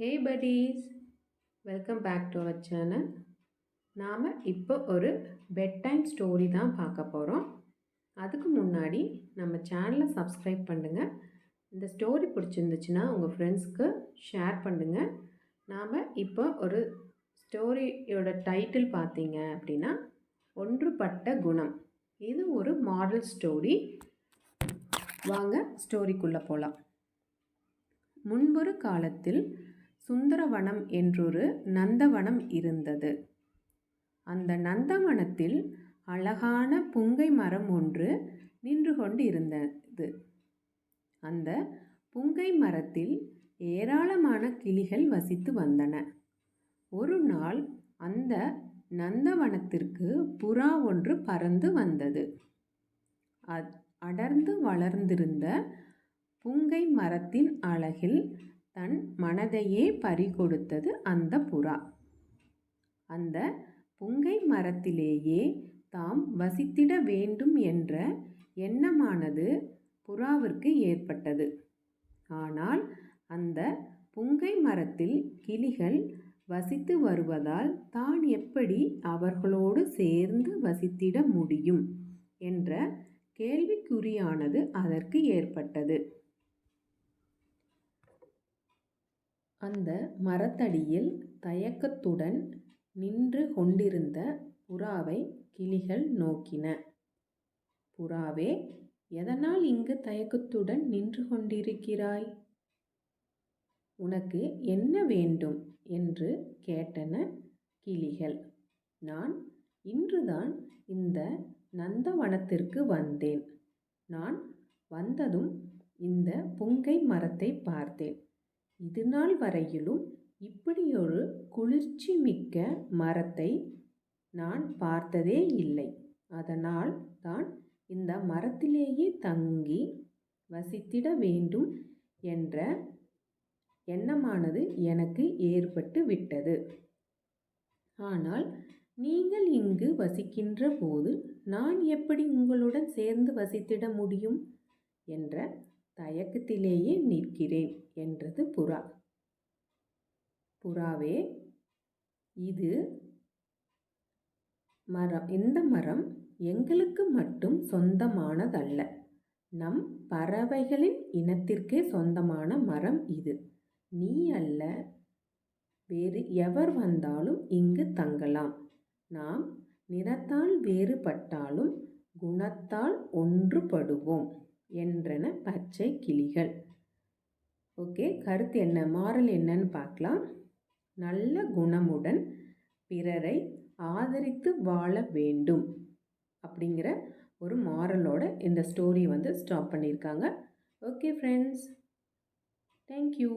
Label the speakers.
Speaker 1: Hey buddies welcome back to our channel நாம் இப்போ ஒரு பெட் டைம் ஸ்டோரி தான் பார்க்க போகிறோம் அதுக்கு முன்னாடி நம்ம சேனலை சப்ஸ்கிரைப் பண்ணுங்கள் இந்த ஸ்டோரி பிடிச்சிருந்துச்சுன்னா உங்கள் ஃப்ரெண்ட்ஸ்க்கு ஷேர் பண்ணுங்கள் நாம் இப்போ ஒரு ஸ்டோரியோட டைட்டில் பார்த்தீங்க அப்படின்னா ஒன்றுபட்ட குணம். இது ஒரு மாடல் ஸ்டோரி வாங்க ஸ்டோரிக்குள்ளே போகலாம் முன்பொரு காலத்தில் சுந்தரவனம் என்றொரு நந்தவனம் இருந்தது. அந்த நந்தவனத்தில் அழகான புங்கை மரம் ஒன்று நின்று கொண்டு இருந்தது அந்த புங்கை மரத்தில் ஏராளமான கிளிகள் வசித்து வந்தன. ஒரு நாள் அந்த நந்தவனத்திற்கு புறா ஒன்று பறந்து வந்தது. அடர்ந்து வளர்ந்திருந்த புங்கை மரத்தின் அழகில் தன் மனதையே பறிகொடுத்தது அந்த புறா. அந்த புங்கை மரத்திலேயே தாம் வசித்திட வேண்டும் என்ற எண்ணமானது புறாவிற்கு ஏற்பட்டது. ஆனால் அந்த புங்கை மரத்தில் கிளிகள் வசித்து வருவதால் தான் எப்படி அவர்களோடு சேர்ந்து வசித்திட முடியும் என்ற கேள்விக்குறியானது அதற்கு ஏற்பட்டது. அந்த மரத்தடியில் தயக்கத்துடன் நின்று கொண்டிருந்த புறாவை கிளிகள் நோக்கின. புறாவே எதனால் இங்கு தயக்கத்துடன் நின்று கொண்டிருக்கிறாய்? உனக்கு என்ன வேண்டும்? என்று கேட்டன கிளிகள். நான் இன்றுதான் இந்த நந்தவனத்திற்கு வந்தேன். நான் வந்ததும் இந்த புங்கை மரத்தை பார்த்தேன். இது நாள் வரையிலும் இப்படியொரு குளிர்ச்சி மிக்க மரத்தை நான் பார்த்ததே இல்லை. அதனால் தான் இந்த மரத்திலேயே தங்கி வசித்திட வேண்டும் என்ற எண்ணமானது எனக்கு ஏற்பட்டு விட்டது. ஆனால் நீங்கள் இங்கு வசிக்கின்ற போது நான் எப்படி உங்களுடன் சேர்ந்து வசித்திட முடியும்? என்ற தயக்கத்திலேயே நிற்கிறேன் என்றது புறா. புறாவே இது மரம். இந்த மரம் எங்களுக்கு மட்டும் சொந்தமானதல்ல. நம் பறவைகளின் இனத்திற்கே சொந்தமான மரம் இது. நீ அல்ல வேறு எவர் வந்தாலும் இங்கு தங்கலாம். நாம் நிறத்தால் வேறுபட்டாலும் குணத்தால் ஒன்றுபடுவோம். என்றன பச்சை கிளிகள். ஓகே கருத்து என்ன? மாறல் என்னன்னு பார்க்கலாம். நல்ல குணமுடன் பிறரை ஆதரித்து வாழ வேண்டும் அப்படிங்கிற ஒரு மாரலோட இந்த ஸ்டோரி வந்து ஸ்டாப் பண்ணியிருக்காங்க. Okay friends thank you